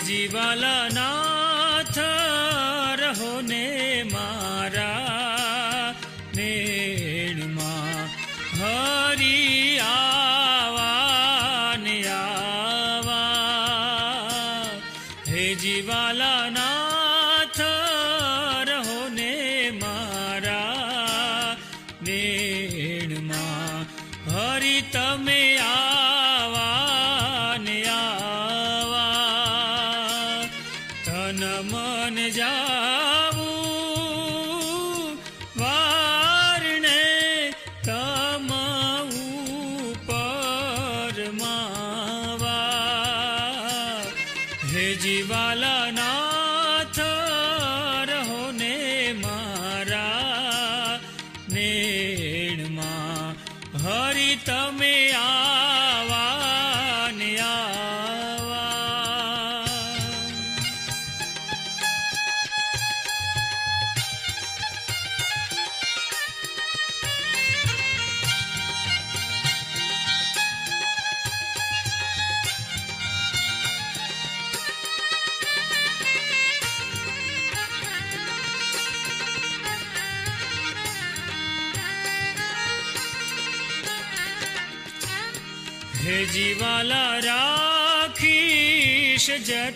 गिरजी वाला नाथ रहो ने मारा नेणमा हरी आवा ने आवा हे जीवाला नाथ हरितम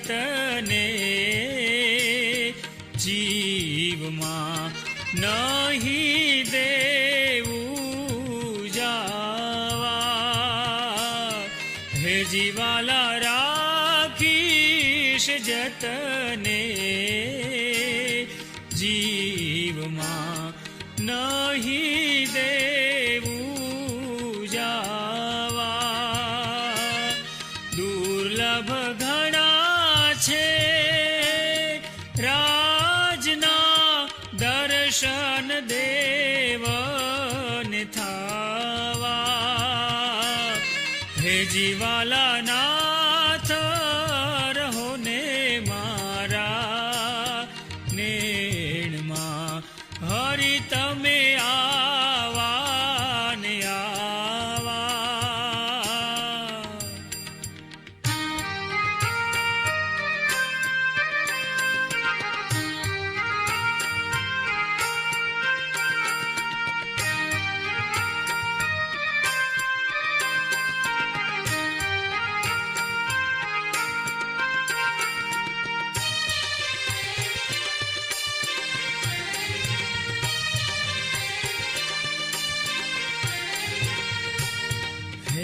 તને જીવમાં નહીં દેવું જાવા. હે જીવા હે જીવાલાના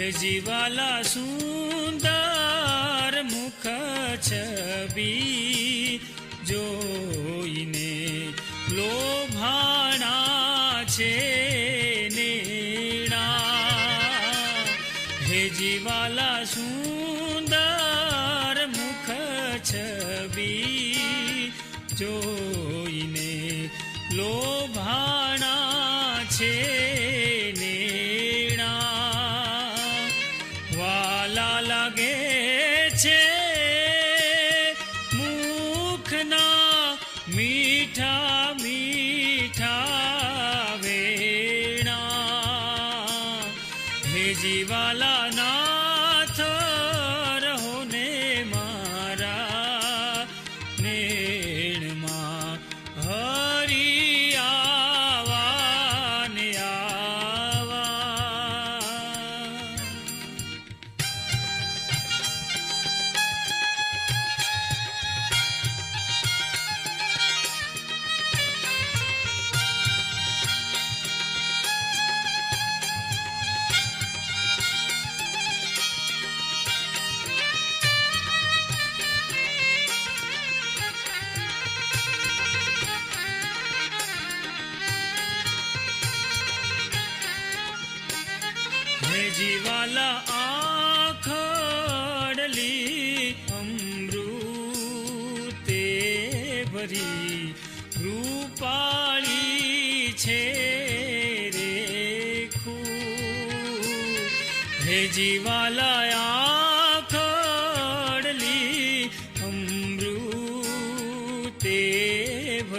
જીવાલા સુંદર મુખ છબી જોઈને લોભાણા છે. লাগেছে।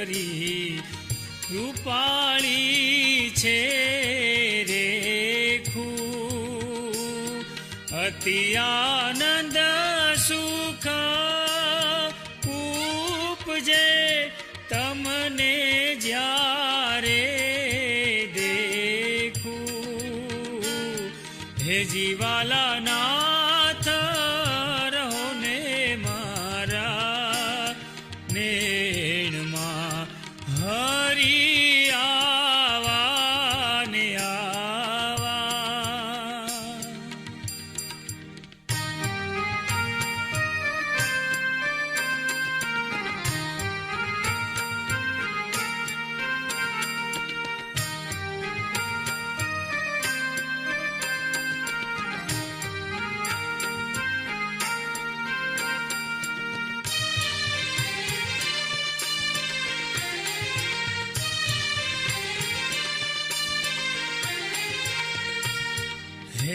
ગોરી રૂપાળી છે રેખું. અતિ આનંદ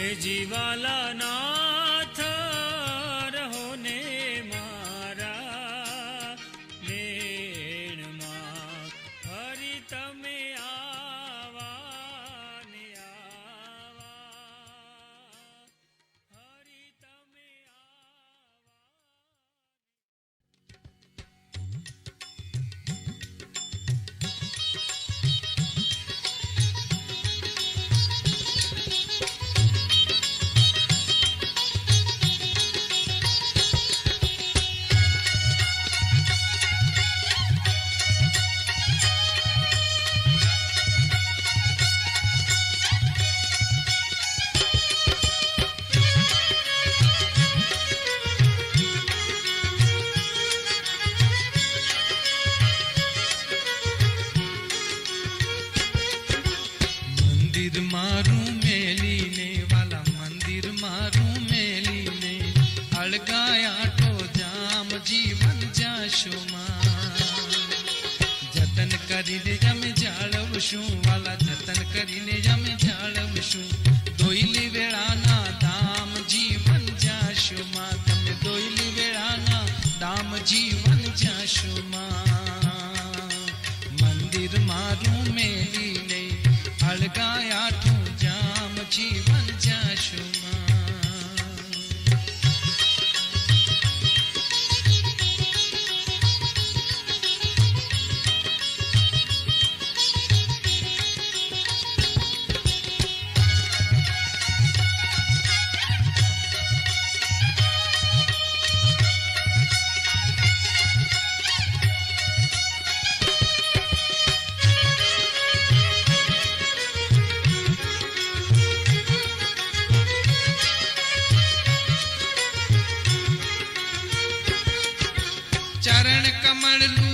है जीवाला ना गाया तू जाम जीवन जाशुमा।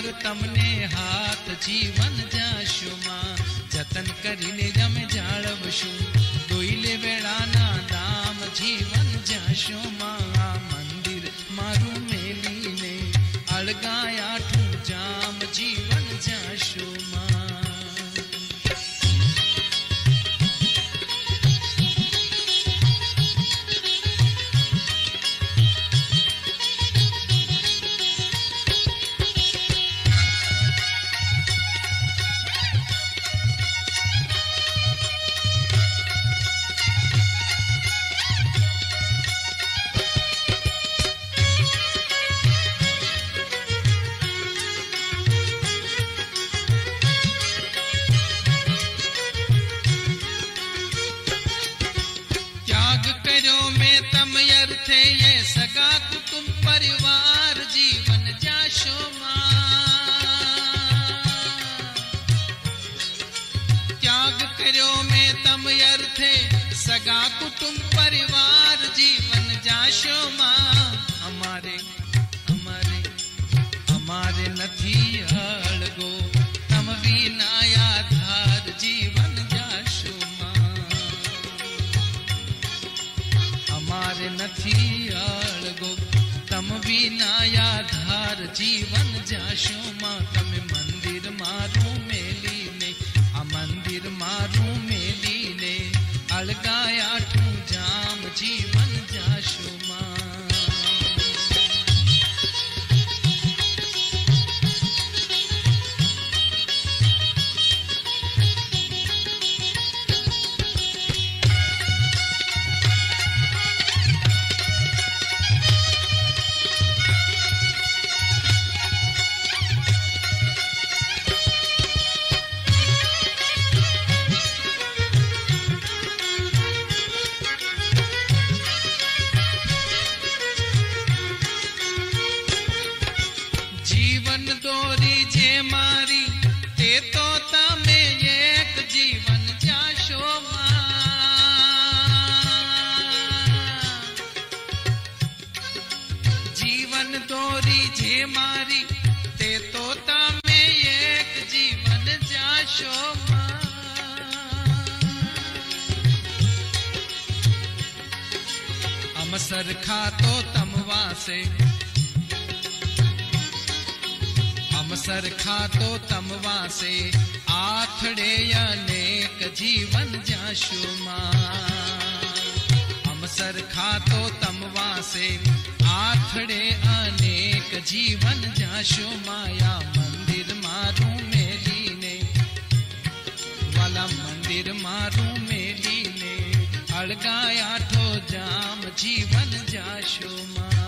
પર તમને હાથ જીવન જાશુમાં જતન કરીને અમે જાળવશું દોઈલે વેળાના નામ જીવન જાશુમાં આ મંદિર મારું મેલીને અળગાયાઠું જામ જીવન જાશુમાં જીવન દોરી જે મારી તે તો તમે એક જીવન જાશો અમ સરખા તો તમ વાસે અમ સરખા તો તમ વાસે આથડે અનેક જીવન જાશો અમ સરખા તો તમ વાસે આથડે અનેક જીવન જાશો માયા મંદિર મારું મેલીને વાલા મંદિર મારું મેલીને અળગાયાઠો જામ જીવન જાશો માં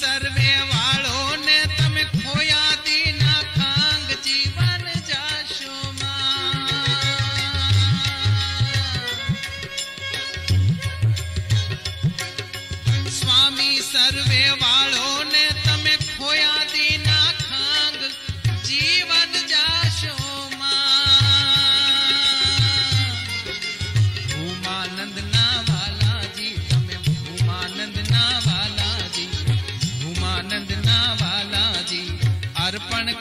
सर्वे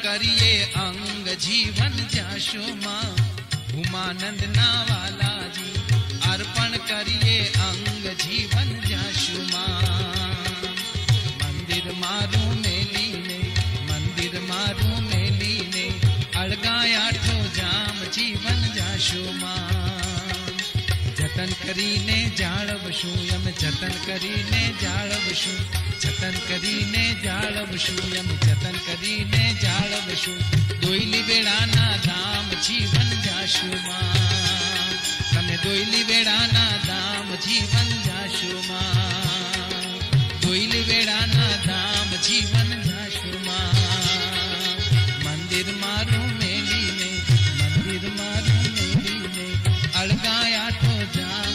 करिए अंग जीवन जाशो माँ उमानंद नावाला जी, अर्पण करिए अंग जीवन जाशो मंदिर मारू मेली ने मंदिर मारू मेली ने अड़गाया जाम जीवन जाशो माँ જતન કરીને જાળવશું એમ જતન કરીને જાળવશું જતન કરીને જાળવશું એમ જતન કરીને જાળવશું દોઈલી વેળાના ધામ જીવન જાશું માં તમે દોઈલી વેળાના ધામ જીવન જાશું માં દોઈલી વેળાના ધામ જીવન જાશું માં મંદિર મારું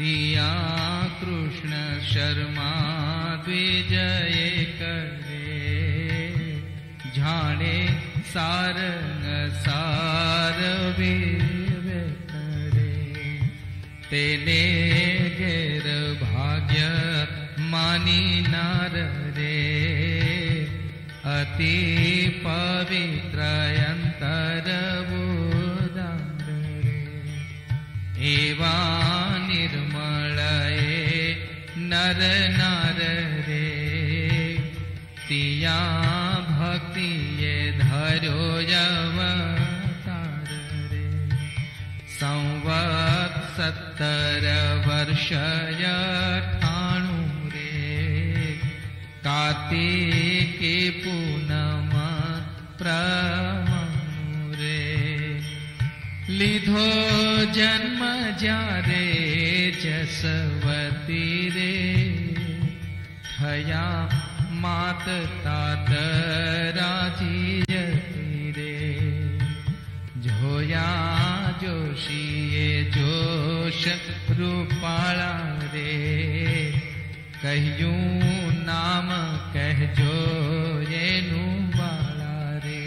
या कृष्ण शर्मा द्विजय करे। झाणे सारंग सार करे। तेने जाडे भाग्य मानी नार रे। अति पवित्रयन्तर बे एवा नर नर रे। पिया भक्ति ये धरो अवतार रे। संवत सत्तर वर्षय ठाणु रे। कार्तिके पूनम प्रमु लिधो जन्म जा रे जसवती रे। માત તાત રાજી જતી રે જોયા જોશીએ જોશ રૂપાળા રે કહ્યું નામ કહેજો એનું બાળા રે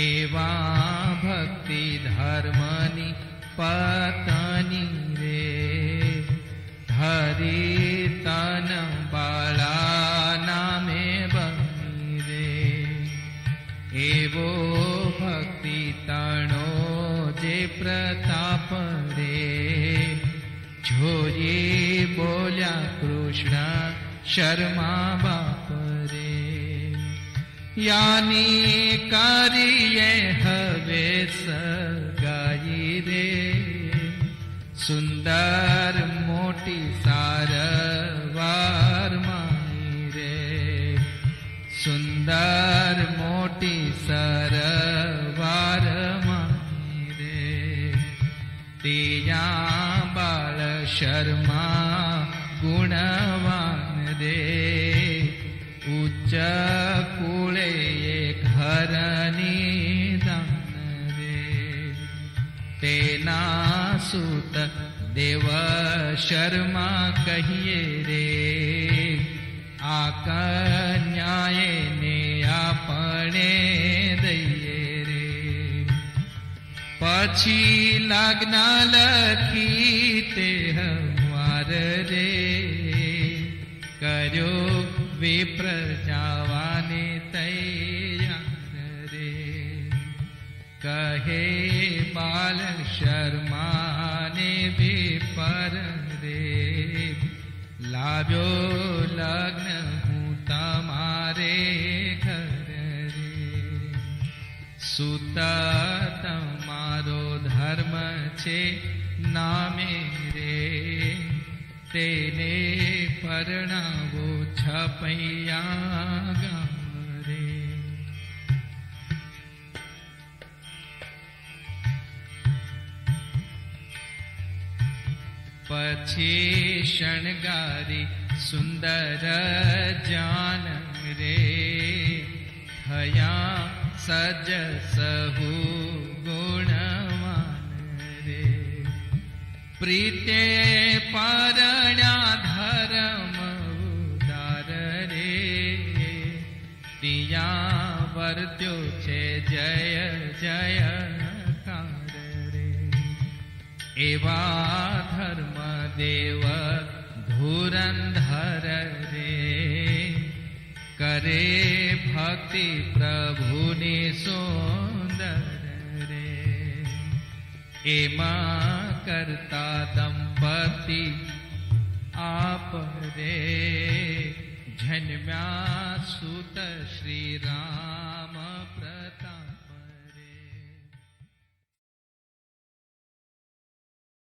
એવા ભક્તિ ધર્મની પતની રે ધરી बोल्या, कृष्ण, शर्मा बाप रे यानी कार्य हवे सगाई रे। सुंदर मोटी सारवार माई रे। सुंदर मोटी सारवार देव शर्मा कहिए रे? आ आपणे दै रे। पछि लागना लखी ते हमार रे। करो विप्रावा रे। कहे बाल शर्मा લાવ્યો લગ્ન હું તમારે ઘર રે. સુત તમારો ધર્મ છે નામે રે. તેને પરણાવો છપૈયા शणगारि सुन्दर ज्ञान रे हया सज सहु गुणवान रे प्रीते पारणा रे दिया वर्तो चे जय जय एवा धर्मदेव धुरन्धर रे। करे भक्ति प्रभु ने सुंदर रे। एमा करता दंपति, आप रे। झन्म्या सुत श्रीराम